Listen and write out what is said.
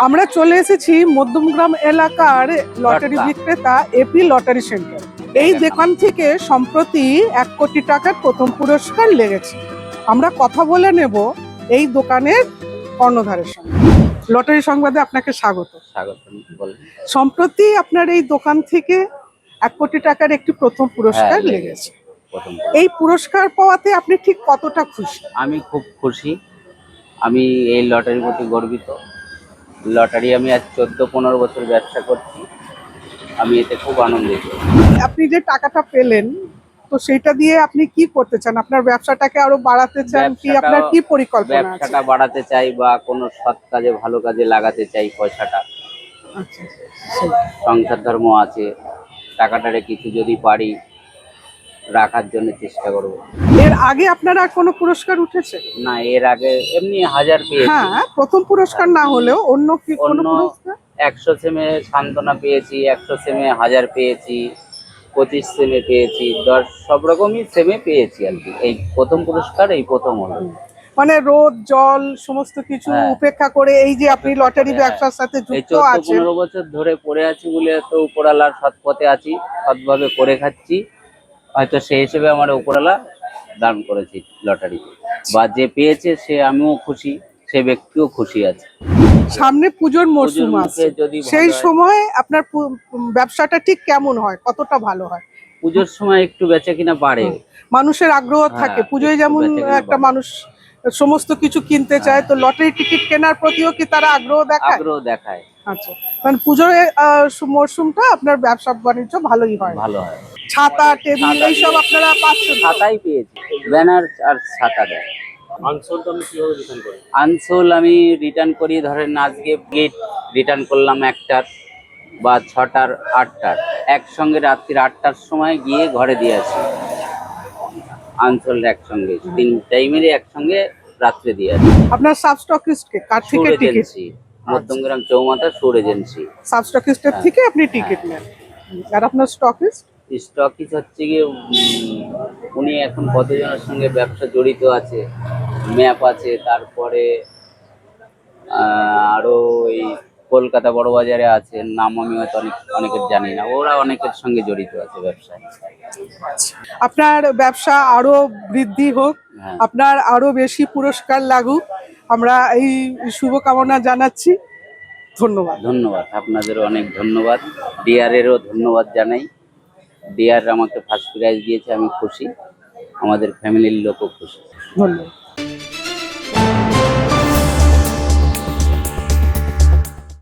আমরা চলে এসেছি মধ্যমগ্রাম এলাকার লটারি বিক্রেতা এপি লটারি সেন্টার এই দোকান থেকে সম্প্রতি এক কোটি টাকার প্রথম পুরস্কার লেগেছে। আমরা কথা বলে নেব এই দোকানের কর্ণধারের সঙ্গে। লটারি সংবাদে আপনাকে স্বাগত। স্বাগত সম্প্রতি আপনার এই দোকান থেকে এক কোটি টাকার একটি প্রথম পুরস্কার হ্যাঁ, লেগেছে। এই পুরস্কার পাওয়াতে আপনি ঠিক কতটা খুশি? আমি খুব খুশি। আমি এই লটারির প্রতি গর্বিত। লটারি আমি আজ চোদ্দ পনেরো বছর ব্যবসা করছি। আমি এতে খুব আনন্দিত। আপনি যে টাকাটা পেলেন তো সেটা দিয়ে আপনি কি করতে চান? আপনার ব্যবসাটাকে আরও বাড়াতে চান কি? আপনার কি পরিকল্পনা আছে? ব্যবসাটা বাড়াতে চাই বা কোনো সৎ কাজে ভালো কাজে লাগাতে চাই পয়সাটা। আচ্ছা, সংসার ধর্ম আছে টাকাটারে কিছু যদি পারি রাখার জন্য চেষ্টা করব। এর আগে আপনার কোনো পুরস্কার উঠেছে? না এর আগে এমনি হাজার পেয়েছি। হ্যাঁ প্রথম পুরস্কার না হলেও অন্য কি কোনো পুরস্কার? একশো সেমে সান্ত্বনা পেয়েছি একশো সেমে হাজার পেয়েছি। পঁচিশ সেমে পেয়েছি দশ সব রকমই সেমে পেয়েছি আর কি। এই প্রথম পুরস্কার এই প্রথম হলো। মানে রোদ জল সমস্ত কিছু হ্যাঁ। উপেক্ষা করে এই যে আপনি লটারি হ্যাঁ। ব্যবসার সাথে যুক্ত আছেন। পনেরো বছর ধরে পড়ে আছি বলে তো উপরালার সৎ পথে আছি সৎভাবে করে খাচ্ছি। হয়তো সে হিসেবে আমার উপরালা দান করেছি লটারি বা যে পেয়েছে সে আমিও খুশি। সে ব্যক্তিও খুশি আছে। সামনে পুজোর মরশুম আছে। সেই সময় আপনার ব্যবসাটা ঠিক কেমন হয়? কতটা ভালো হয়? পুজোর সময় একটু বেচা কিনা বাড়ে। মানুষের আগ্রহ হ্যাঁ, থাকে। পুজোয় যেমন একটা মানুষ সমস্ত কিছু কিনতে চায় তো হ্যাঁ। লটারি টিকিট কেনার প্রতিও কি তারা আগ্রহ দেখায়? আগ্রহ দেখায়। আচ্ছা। মানে পুজোর মরশুমটা আপনার ব্যবসা বাণিজ্য ভালোই হয়। ভালো হয়। ছাতা টেবিল এইসব আপনারা পাচ্ছেন? ছাতাই পেয়েছি। ব্যানার আর ছাতা দেয়। আনসোল আমি রিটার্ন করি? ধরেন আজকে গেট রিটার্ন করলাম একটার বা ছটার আটটার। একসঙ্গে রাত্রির আটটার সময় গিয়ে ঘরে দিয়ে আসি। আনসোল একসঙ্গে তিন টাইমেরই একসঙ্গে রাত্রে দিয়ে আসি। আপনার সাবস্টকিস্টকে কার সুর থেকে টিকিট এজেন্সি মধ্যমগ্রাম চৌমাথা সুর এজেন্সি সাবস্টকিস্টের। থেকে আপনি টিকিট নেন। আর আপনার স্টকিস্ট স্টকিস হচ্ছে গিয়ে উম, উনি এখন কতজনের সঙ্গে ব্যবসা জড়িত আছে? ম্যাপ আছে তারপরে আহ, আরও ওই কলকাতা বড় বাজারে আছে নাম আমি হয়তো অনেক অনেকের জানি না ওরা অনেকের সঙ্গে জড়িত আছে ব্যবসায়। আপনার ব্যবসা আরও বৃদ্ধি হোক হ্যাঁ। আপনার আরও বেশি পুরস্কার লাগুক আমরা এই শুভকামনা জানাচ্ছি। ধন্যবাদ। ধন্যবাদ আপনাদেরও অনেক ধন্যবাদ ডিআরেরও ধন্যবাদ জানাই। ডিআর আমাকে ফার্স্ট প্রাইজ দিয়েছে আমি খুশি আমাদের ফ্যামিলির লোকও খুশি। ধন্যবাদ।